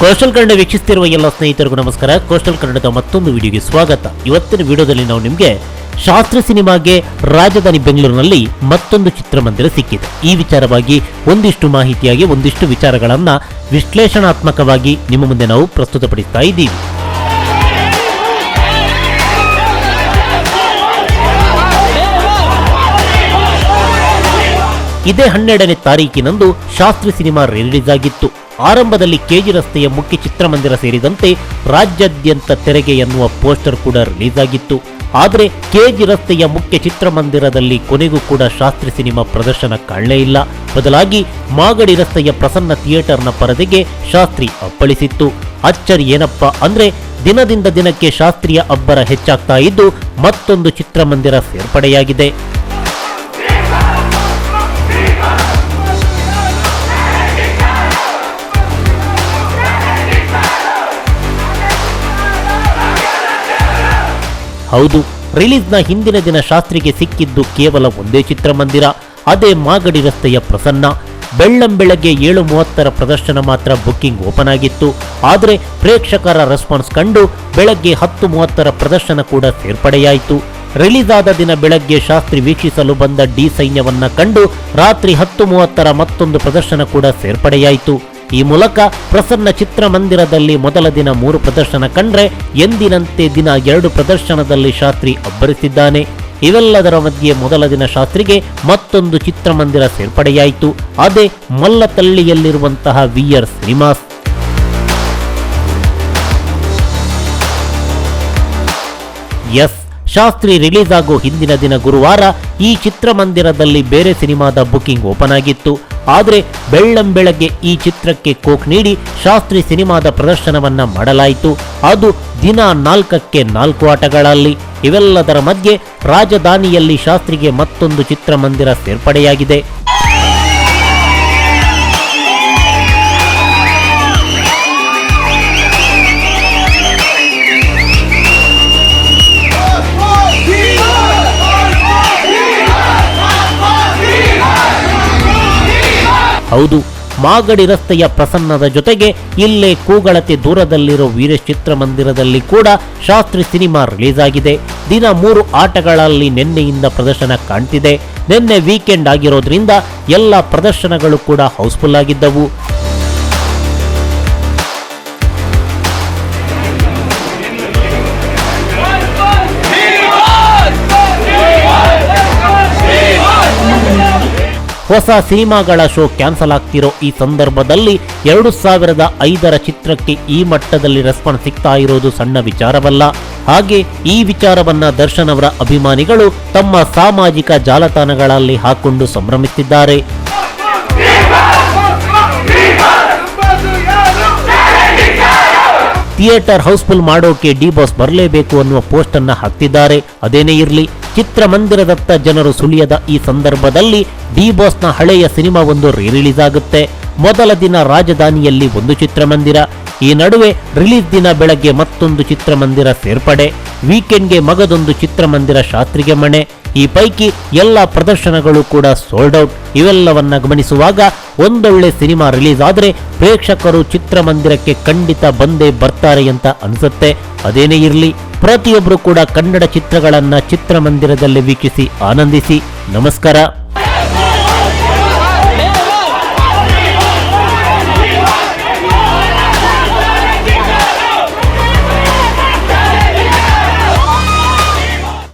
Coastal Kannada ವೀಕ್ಷಿಸುತ್ತಿರುವ ಎಲ್ಲ ಸ್ನೇಹಿತರಿಗೂ ನಮಸ್ಕಾರ. ಕೋಸ್ಟಲ್ ಕನ್ನಡದ ಮತ್ತೊಂದು ವಿಡಿಯೋಗೆ ಸ್ವಾಗತ. ಇವತ್ತಿನ ವಿಡಿಯೋದಲ್ಲಿ ನಾವು ನಿಮಗೆ ಶಾಸ್ತ್ರ ಸಿನಿಮಾಗೆ ರಾಜಧಾನಿ ಬೆಂಗಳೂರಿನಲ್ಲಿ ಮತ್ತೊಂದು ಚಿತ್ರಮಂದಿರ ಸಿಕ್ಕಿದೆ. ಈ ವಿಚಾರವಾಗಿ ಒಂದಿಷ್ಟು ಮಾಹಿತಿಯಾಗಿ, ಒಂದಿಷ್ಟು ವಿಚಾರಗಳನ್ನು ವಿಶ್ಲೇಷಣಾತ್ಮಕವಾಗಿ ನಿಮ್ಮ ಮುಂದೆ ನಾವು ಪ್ರಸ್ತುತಪಡಿಸ್ತಾ ಇದ್ದೀವಿ. ಇದೇ ಹನ್ನೆರಡನೇ ತಾರೀಕಿನಂದು ಶಾಸ್ತ್ರಿ ಸಿನಿಮಾ ರಿಲೀಸ್ ಆಗಿತ್ತು. ಆರಂಭದಲ್ಲಿ ಕೆಜಿ ರಸ್ತೆಯ ಮುಖ್ಯ ಚಿತ್ರಮಂದಿರ ಸೇರಿದಂತೆ ರಾಜ್ಯಾದ್ಯಂತ ತೆರೆಗೆ ಎನ್ನುವ ಪೋಸ್ಟರ್ ಕೂಡ ರಿಲೀಸ್ ಆಗಿತ್ತು ಆದರೆ ಕೆಜಿ ರಸ್ತೆಯ ಮುಖ್ಯ ಚಿತ್ರಮಂದಿರದಲ್ಲಿ ಕೊನೆಗೂ ಕೂಡ ಶಾಸ್ತ್ರಿ ಸಿನಿಮಾ ಪ್ರದರ್ಶನ ಕಾಣಲೇ ಇಲ್ಲ. ಬದಲಾಗಿ ಮಾಗಡಿ ರಸ್ತೆಯ ಪ್ರಸನ್ನ ಥಿಯೇಟರ್ನ ಪರದೆಗೆ ಶಾಸ್ತ್ರಿ ಅಪ್ಪಳಿಸಿತ್ತು. ಅಚ್ಚರಿ ಏನಪ್ಪ ಅಂದ್ರೆ ದಿನದಿಂದ ದಿನಕ್ಕೆ ಶಾಸ್ತ್ರೀಯ ಅಬ್ಬರ ಹೆಚ್ಚಾಗ್ತಾ ಇದ್ದು ಮತ್ತೊಂದು ಚಿತ್ರಮಂದಿರ ಸೇರ್ಪಡೆಯಾಗಿದೆ. ಹೌದು, ರಿಲೀಸ್ನ ಹಿಂದಿನ ದಿನ ಶಾಸ್ತ್ರಿಗೆ ಸಿಕ್ಕಿದ್ದು ಕೇವಲ ಒಂದೇ ಚಿತ್ರಮಂದಿರ, ಅದೇ ಮಾಗಡಿ ರಸ್ತೆಯ ಪ್ರಸನ್ನ. ಬೆಳ್ಳಂ ಬೆಳಗ್ಗೆ ಏಳು ಮೂವತ್ತರ ಪ್ರದರ್ಶನ ಮಾತ್ರ ಬುಕ್ಕಿಂಗ್ ಓಪನ್ ಆಗಿತ್ತು. ಆದರೆ ಪ್ರೇಕ್ಷಕರ ರೆಸ್ಪಾನ್ಸ್ ಕಂಡು ಬೆಳಗ್ಗೆ ಹತ್ತು ಮೂವತ್ತರ ಪ್ರದರ್ಶನ ಕೂಡ ಸೇರ್ಪಡೆಯಾಯಿತು. ರಿಲೀಸ್ ಆದ ದಿನ ಬೆಳಗ್ಗೆ ಶಾಸ್ತ್ರಿ ವೀಕ್ಷಿಸಲು ಬಂದ ಡಿ ಸೈನ್ಯವನ್ನ ಕಂಡು ರಾತ್ರಿ ಹತ್ತು ಮೂವತ್ತರ ಮತ್ತೊಂದು ಪ್ರದರ್ಶನ ಕೂಡ ಸೇರ್ಪಡೆಯಾಯಿತು. ಈ ಮೂಲಕ ಪ್ರಸನ್ನ ಚಿತ್ರಮಂದಿರದಲ್ಲಿ ಮೊದಲ ದಿನ ಮೂರು ಪ್ರದರ್ಶನ ಕಂಡ್ರೆ ಎಂದಿನಂತೆ ದಿನ ಎರಡು ಪ್ರದರ್ಶನದಲ್ಲಿ ಶಾಸ್ತ್ರಿ ಅಬ್ಬರಿಸಿದ್ದಾನೆ. ಇವೆಲ್ಲದರ ಮಧ್ಯೆ ಮೊದಲ ದಿನ ಶಾಸ್ತ್ರಿಗೆ ಮತ್ತೊಂದು ಚಿತ್ರಮಂದಿರ ಸೇರ್ಪಡೆಯಾಯಿತು. ಅದೇ ಮಲ್ಲತಳ್ಳಿಯಲ್ಲಿರುವಂತಹ ವಿಯರ್ ಸಿನಿಮಾಸ್ ಎಸ್. ಶಾಸ್ತ್ರಿ ರಿಲೀಸ್ ಆಗೋ ಹಿಂದಿನ ದಿನ ಗುರುವಾರ ಈ ಚಿತ್ರಮಂದಿರದಲ್ಲಿ ಬೇರೆ ಸಿನಿಮಾದ ಬುಕಿಂಗ್ ಓಪನ್ ಆಗಿತ್ತು. ಆದರೆ ಬೆಳ್ಳಂಬೆಳಗ್ಗೆ ಈ ಚಿತ್ರಕ್ಕೆ ಕೋಕ್ ನೀಡಿ ಶಾಸ್ತ್ರಿ ಸಿನಿಮಾದ ಪ್ರದರ್ಶನವನ್ನ ಮಾಡಲಾಯಿತು. ಅದು ದಿನ ನಾಲ್ಕಕ್ಕೆ ನಾಲ್ಕು ಆಟಗಳಲ್ಲಿ. ಇವೆಲ್ಲದರ ಮಧ್ಯೆ ರಾಜಧಾನಿಯಲ್ಲಿ ಶಾಸ್ತ್ರಿಗೆ ಮತ್ತೊಂದು ಚಿತ್ರಮಂದಿರ ಸೇರ್ಪಡೆಯಾಗಿದೆ. ಹೌದು, ಮಾಗಡಿ ರಸ್ತೆಯ ಪ್ರಸನ್ನದ ಜೊತೆಗೆ ಇಲ್ಲೇ ಕೂಗಳತೆ ದೂರದಲ್ಲಿರೋ ವೀರೇಶ್ ಚಿತ್ರಮಂದಿರದಲ್ಲಿ ಕೂಡ ಶಾಸ್ತ್ರಿ ಸಿನಿಮಾ ರಿಲೀಸ್ ಆಗಿದೆ ದಿನ ಮೂರು ಆಟಗಳಲ್ಲಿ ನಿನ್ನೆಯಿಂದ ಪ್ರದರ್ಶನ ಕಾಣ್ತಿದೆ. ನಿನ್ನೆ ವೀಕೆಂಡ್ ಆಗಿರೋದ್ರಿಂದ ಎಲ್ಲ ಪ್ರದರ್ಶನಗಳು ಕೂಡ ಹೌಸ್ಫುಲ್ ಆಗಿದ್ದವು. ಹೊಸ ಸಿನಿಮಾಗಳ ಶೋ ಕ್ಯಾನ್ಸಲ್ ಆಗ್ತಿರೋ ಈ ಸಂದರ್ಭದಲ್ಲಿ ಎರಡು ಸಾವಿರದ ಐದರ ಚಿತ್ರಕ್ಕೆ ಈ ಮಟ್ಟದಲ್ಲಿ ರೆಸ್ಪಾನ್ಸ್ ಸಿಗ್ತಾ ಇರೋದು ಸಣ್ಣ ವಿಚಾರವಲ್ಲ. ಹಾಗೆ ಈ ವಿಚಾರವನ್ನ ದರ್ಶನ್ ಅವರ ಅಭಿಮಾನಿಗಳು ತಮ್ಮ ಸಾಮಾಜಿಕ ಜಾಲತಾಣಗಳಲ್ಲಿ ಹಾಕೊಂಡು ಸಂಭ್ರಮಿಸಿದ್ದಾರೆ ಥಿಯೇಟರ್ ಹೌಸ್ಫುಲ್ ಮಾಡೋಕೆ ಡಿ ಬಾಸ್ ಬರಲೇಬೇಕು ಅನ್ನುವ ಪೋಸ್ಟ್ ಅನ್ನ ಹಾಕ್ತಿದ್ದಾರೆ. ಅದೇನೇ ಇರಲಿ. ಚಿತ್ರಮಂದಿರದತ್ತ ಜನರು ಸುಳಿಯದ ಈ ಸಂದರ್ಭದಲ್ಲಿ ಡಿ ಬಾಸ್ನ ಹಳೆಯ ಸಿನಿಮಾ ಒಂದು ರೀ ರಿಲೀಸ್ ಆಗುತ್ತೆ. ಮೊದಲ ದಿನ ರಾಜಧಾನಿಯಲ್ಲಿ ಒಂದು ಚಿತ್ರಮಂದಿರ. ಈ ನಡುವೆ ರಿಲೀಸ್ ದಿನ ಬೆಳಗ್ಗೆ ಮತ್ತೊಂದು ಚಿತ್ರಮಂದಿರ ಸೇರ್ಪಡೆ. ವೀಕೆಂಡ್ಗೆ ಮಗದೊಂದು ಚಿತ್ರಮಂದಿರ ಶಾಸ್ತ್ರಿಗೆ ಮಣೆ. ಈ ಪೈಕಿ ಎಲ್ಲ ಪ್ರದರ್ಶನಗಳು ಕೂಡ ಸೋಲ್ಡ್ ಔಟ್ ಇವೆಲ್ಲವನ್ನ ಗಮನಿಸುವಾಗ ಒಂದೊಳ್ಳೆ ಸಿನಿಮಾ ರಿಲೀಸ್ ಆದರೆ ಪ್ರೇಕ್ಷಕರು ಚಿತ್ರಮಂದಿರಕ್ಕೆ ಖಂಡಿತ ಬಂದೇ ಬರ್ತಾರೆ ಅಂತ ಅನಿಸುತ್ತೆ. ಅದೇನೇ ಇರಲಿ ಪ್ರತಿಯೊಬ್ಬರು ಕೂಡ ಕನ್ನಡ ಚಿತ್ರಗಳನ್ನು ಚಿತ್ರಮಂದಿರದಲ್ಲಿ ವೀಕ್ಷಿಸಿ ಆನಂದಿಸಿ. ನಮಸ್ಕಾರ.